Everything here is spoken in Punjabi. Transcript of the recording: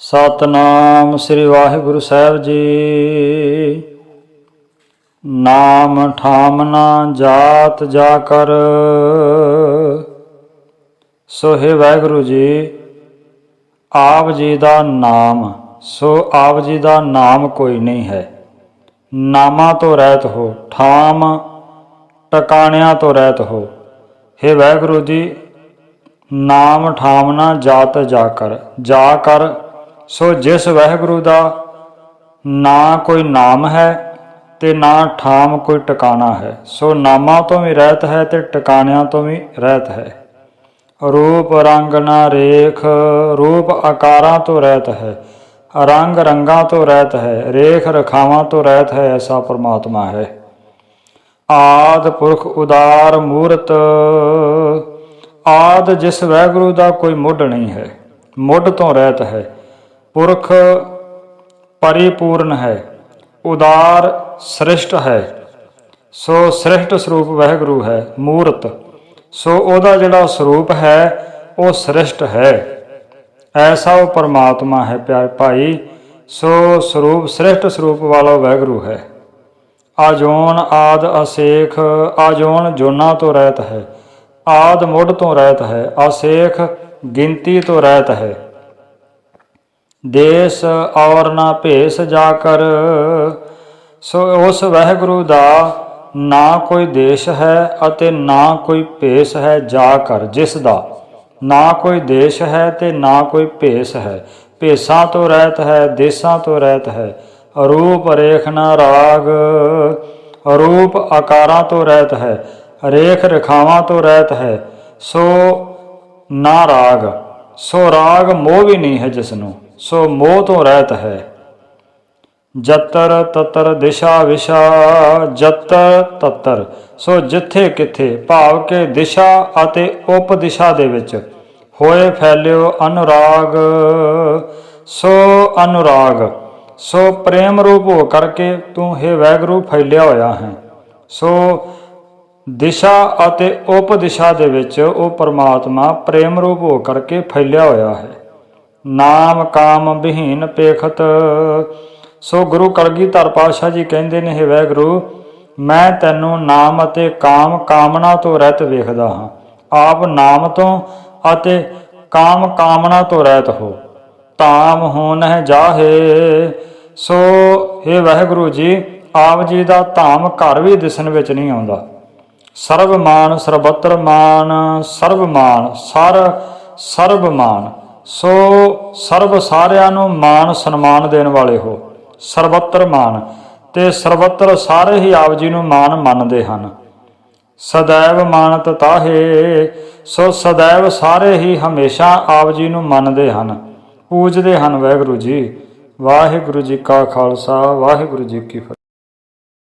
ਸਤਨਾਮ ਸ੍ਰੀ ਵਾਹਿਗੁਰੂ ਸਾਹਿਬ ਜੀ। ਨਾਮ ਠਾਮਨਾ ਜਾਤ ਜਾ ਕਰ ਸੋ ਹੈ ਵਾਹਿਗੁਰੂ ਜੀ, ਆਪ ਜੀ ਦਾ ਨਾਮ, ਸੋ ਆਪ ਜੀ ਦਾ ਨਾਮ ਕੋਈ ਨਹੀਂ ਹੈ। ਨਾਮਾਂ ਤੋਂ ਰਹਿਤ ਹੋ, ਠਾਮ ਟਿਕਾਣਿਆਂ ਤੋਂ ਰਹਿਤ ਹੋ। ਹੈ ਵਾਹਿਗੁਰੂ ਜੀ, ਨਾਮ ਠਾਮਨਾ ਜਾਤ ਜਾ ਕਰ ਜਾ ਕਰ ਸੋ ਜਿਸ ਵਾਹਿਗੁਰੂ ਦਾ ਨਾ ਕੋਈ ਨਾਮ ਹੈ ਤੇ ਨਾ ਠਾਮ ਕੋਈ ਟਿਕਾਣਾ ਹੈ, ਸੋ ਨਾਮਾਂ ਤੋਂ ਵੀ ਰਹਿਤ ਹੈ ਤੇ ਟਿਕਾਣਿਆਂ ਤੋਂ ਵੀ ਰਹਿਤ ਹੈ। ਰੂਪ ਰੰਗ ਨਾ ਰੇਖ, ਰੂਪ ਆਕਾਰਾਂ ਤੋਂ ਰਹਿਤ ਹੈ, ਰੰਗ ਰੰਗਾਂ ਤੋਂ ਰਹਿਤ ਹੈ, ਰੇਖ ਰਖਾਵਾਂ ਤੋਂ ਰਹਿਤ ਹੈ, ਐਸਾ ਪ੍ਰਮਾਤਮਾ ਹੈ। ਆਦ ਪੁਰਖ ਉਦਾਰ ਮੂਰਤ, ਆਦ ਜਿਸ ਵਾਹਿਗੁਰੂ ਦਾ ਕੋਈ ਮੁੱਢ ਨਹੀਂ ਹੈ, ਮੁੱਢ ਤੋਂ ਰਹਿਤ ਹੈ। ਪੁਰਖ ਪਰਿਪੂਰਨ ਹੈ, ਉਦਾਰ ਸ੍ਰਿਸ਼ਟ ਹੈ। ਸੋ ਸ੍ਰਿਸ਼ਟ ਸਰੂਪ ਵਾਹਿਗੁਰੂ ਹੈ, ਮੂਰਤ। ਸੋ ਉਹਦਾ ਜਿਹੜਾ ਸਰੂਪ ਹੈ, ਉਹ ਸ੍ਰਿਸ਼ਟ ਹੈ। ਐਸਾ ਉਹ ਪਰਮਾਤਮਾ ਹੈ ਪਿਆਰੇ ਭਾਈ, ਸੋ ਸਰੂਪ, ਸ੍ਰਿਸ਼ਟ ਸਰੂਪ ਵਾਲਾ ਵਾਹਿਗੁਰੂ ਹੈ। ਆਜੋਨ ਆਦ ਅਸੇਖ, ਆਜੋਨ ਜੋਨਾ ਤੋਂ ਰਹਿਤ ਹੈ। ਆਦ ਮੁੱਢ ਤੋਂ ਰਹਿਤ ਹੈ, ਅਸੇਖ ਗਿਣਤੀ ਤੋਂ ਰਹਿਤ ਹੈ। ਦੇਸ ਔਰ ਨਾ ਭੇਸ ਜਾ ਕਰ ਸੋ ਉਸ ਵਾਹਿਗੁਰੂ ਦਾ ਨਾ ਕੋਈ ਦੇਸ਼ ਹੈ ਅਤੇ ਨਾ ਕੋਈ ਭੇਸ ਹੈ ਜਾ ਕਰ ਜਿਸ ਦਾ ਨਾ ਕੋਈ ਦੇਸ਼ ਹੈ ਤੇ ਨਾ ਕੋਈ ਭੇਸ ਹੈ। ਭੇਸਾਂ ਤੋਂ ਰਹਿਤ ਹੈ, ਦੇਸਾਂ ਤੋਂ ਰਹਿਤ ਹੈ। ਰੂਪ ਰੇਖ ਨਾ ਰਾਗ ਰੂਪ ਆਕਾਰਾਂ ਤੋਂ ਰਹਿਤ ਹੈ। ਰੇਖ ਰਖਾਵਾਂ ਤੋਂ ਰਹਿਤ ਹੈ, ਸੋ ਨਾ ਰਾਗ, ਸੋ ਰਾਗ ਮੋਹ ਵੀ ਨਹੀਂ ਹੈ ਜਿਸ ਨੂੰ ਸੋ ਮੋਹ ਤੋਂ ਰਹਿਤ ਹੈ। ਜਤਰ ਤਤਰ ਦਿਸ਼ਾ ਵਿਸ਼ਾ, ਜਤਰ ਤਤਰ। ਸੋ ਜਿੱਥੇ ਕਿਥੇ ਭਾਵ ਕੇ ਦਿਸ਼ਾ ਅਤੇ ਉਪ ਦਿਸ਼ਾ ਦੇ ਵਿੱਚ ਹੋਏ ਫੈਲਿਓ ਅਨੁਰਾਗ। ਸੋ ਅਨੁਰਾਗ, ਸੋ ਪ੍ਰੇਮ ਰੂਪ ਹੋ ਕਰਕੇ ਤੂੰ ਹੈ ਵੈਗਰੂ ਫੈਲਿਆ ਹੋਇਆ ਹੈ। ਸੋ ਦਿਸ਼ਾ ਅਤੇ ਉਪ ਦਿਸ਼ਾ ਦੇ ਵਿੱਚ ਉਹ ਪਰਮਾਤਮਾ ਪ੍ਰੇਮ ਰੂਪ ਹੋ ਕਰਕੇ ਫੈਲਿਆ ਹੋਇਆ ਹੈ। ਨਾਮ ਕਾਮ ਵਿਹੀਨ ਪੇਖਤ। ਸੋ ਗੁਰੂ ਕਲਗੀਧਰ ਪਾਤਸ਼ਾਹ ਜੀ ਕਹਿੰਦੇ ਨੇ, ਹੈ ਵੈਗਰੂ, ਮੈਂ ਤੈਨੂੰ ਨਾਮ ਅਤੇ ਕਾਮ ਕਾਮਨਾ ਤੋਂ ਰਹਿਤ ਵੇਖਦਾ ਹਾਂ। ਆਪ ਨਾਮ ਤੋਂ ਅਤੇ ਕਾਮ ਕਾਮਨਾ ਤੋਂ ਰਹਿਤ ਹੋ। ਤਾਮ ਹੋਨ ਹੈ ਜਾਹੇ। ਸੋ ਇਹ ਵਾਹਿਗੁਰੂ ਜੀ, ਆਪ ਜੀ ਦਾ ਧਾਮ ਘਰ ਵੀ ਦਿਸਣ ਵਿੱਚ ਨਹੀਂ ਆਉਂਦਾ। ਸਰਬ ਮਾਨ ਸਰਬਤਰ ਮਾਨ, ਸਰਵਮਾਨ, ਸਰ ਸਰਬ ਮਾਨ ਸੋ ਸਰਬ ਸਾਰਿਆਂ ਨੂੰ ਮਾਨ ਸਨਮਾਨ ਦੇਣ ਵਾਲੇ ਹੋ, ਸਰਬੱਤਰ ਮਾਨ, ਤੇ ਸਰਬੱਤਰ ਸਾਰੇ ਹੀ ਆਪ ਜੀ ਨੂੰ ਮਾਨ ਮੰਨਦੇ ਹਨ। ਸਦੈਵ ਮਾਨਤ ਤਾਹੇ, ਸੋ ਸਦੈਵ ਸਾਰੇ ਹੀ ਹਮੇਸ਼ਾ ਆਪ ਜੀ ਨੂੰ ਮੰਨਦੇ ਹਨ। ਪੂਜਦੇ ਹਨ ਵਾਹਿਗੁਰੂ ਜੀ ਵਾਹਿਗੁਰੂ ਜੀ ਕਾ ਖਾਲਸਾ, ਵਾਹਿਗੁਰੂ ਜੀ ਕੀ ਫਤਿਹ।